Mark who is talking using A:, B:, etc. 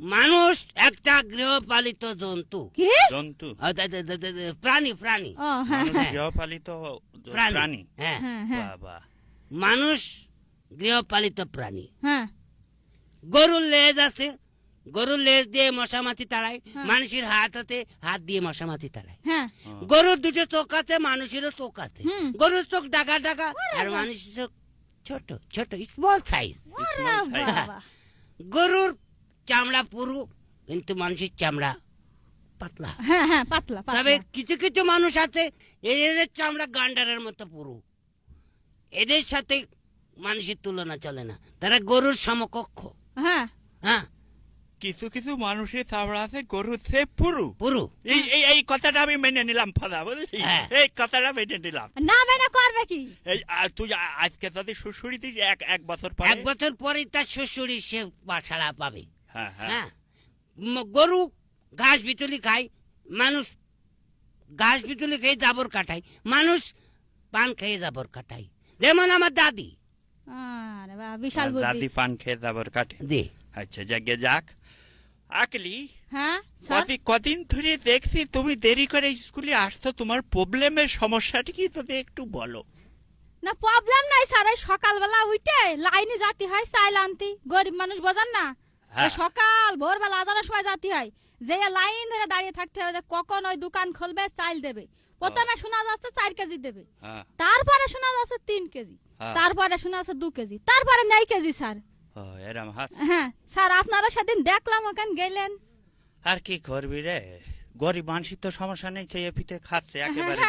A: মানুষ একটা গৃহপালিত জন্তু।
B: জন্তু?
A: প্রাণী প্রাণী।
C: হ্যাঁ
B: মানুষ
A: হ্যাঁ।
B: গৃহপালিত
A: প্রাণী
B: প্রাণী?
A: হ্যাঁ। মানুষ গৃহপালিত প্রাণী। গরুর লেজ আছে গরুর লেজ দিয়ে মশা মশামাছি তাড়ায়। মানুষের হাত আছে হাত দিয়ে মশা মশামাছি তাড়ায়।
C: হ্যাঁ।
A: গরুর দুটো চোখ আছে মানুষেরও চোখ আছে। গরুর চোখ ডাকা ডাকা আর মানুষের চোখ ছোট ছোট স্মল সাইজ। গরুর চামড়া পুরু কিন্তু মানুষের চামড়া পাতলা।
C: হ্যাঁ হ্যাঁ পাতলা
A: তবে কিছু কিছু মানুষ আছে এদের চামড়া গান্ডারের মতো পুরু। এদের সাথে মানুষের তুলনা চলে না। তারা গরুর সমকক্ষ।
C: হ্যাঁ।
A: হ্যাঁ।
B: কিছু কিছু মানুষের চামড়া আছে গরু সে পুরু।
A: পুরু।
B: এই এই কথাটা আমি মেনে নিলাম ফাদা বুঝলি?
A: হ্যাঁ।
B: এই কথাটা মেনে নিলাম।
C: না মেনে করবে কি?
B: এই তুই আজকে যদি শ্বশুরি দিস এক এক বছর পরে?
A: এক বছর পরেই তার শ্বশুরি সে বাসাড়া পাবে।
B: হ্যাঁ হ্যাঁ।
A: হ্যাঁ। গরু ঘাস বিচুলি খায় মানুষ ঘাস বিচুলি খেয়ে জাবর কাটায় মানুষ পান খেয়ে জাবর কাটায়। যেমন আমার দাদি।
C: বিশাল
B: দাদি পান খেয়ে যাবার কাটে। আচ্ছা যাকে যাক। আকলি
C: হ্যাঁ
B: কদিন ধরে দেখছি তুমি দেরি করে স্কুলে আসতো তোমার প্রবলেমের সমস্যাটা কি তোদের একটু বলো।
C: না প্রবলেম নাই স্যার। সকালবেলা উঠে লাইনে যেতে হয় চাইল আনতে। গরিব মানুষ বোঝান না। সকাল ভোরবেলা আজানের সময় যেতে হয়। যে লাইন ধরে দাঁড়িয়ে থাকতে হবে যে কখন ওই দোকান খুলবে চাইল দেবে। প্রথমে শোনা যাচ্ছে চার কেজি দেবে।
B: হ্যাঁ।
C: তারপরে শোনা যাচ্ছে তিন কেজি।
B: হ্যাঁ।
C: তারপরে শোনা যাচ্ছে দু কেজি। তারপরে নেই কেজি স্যার। হ্যাঁ স্যার আপনারা সেদিন দেখলাম ওখানে গেলেন।
B: আর কি করবি রে? গরিব মানুষের তো সমস্যা নেই চেয়ে পিঠে খাচ্ছে একেবারে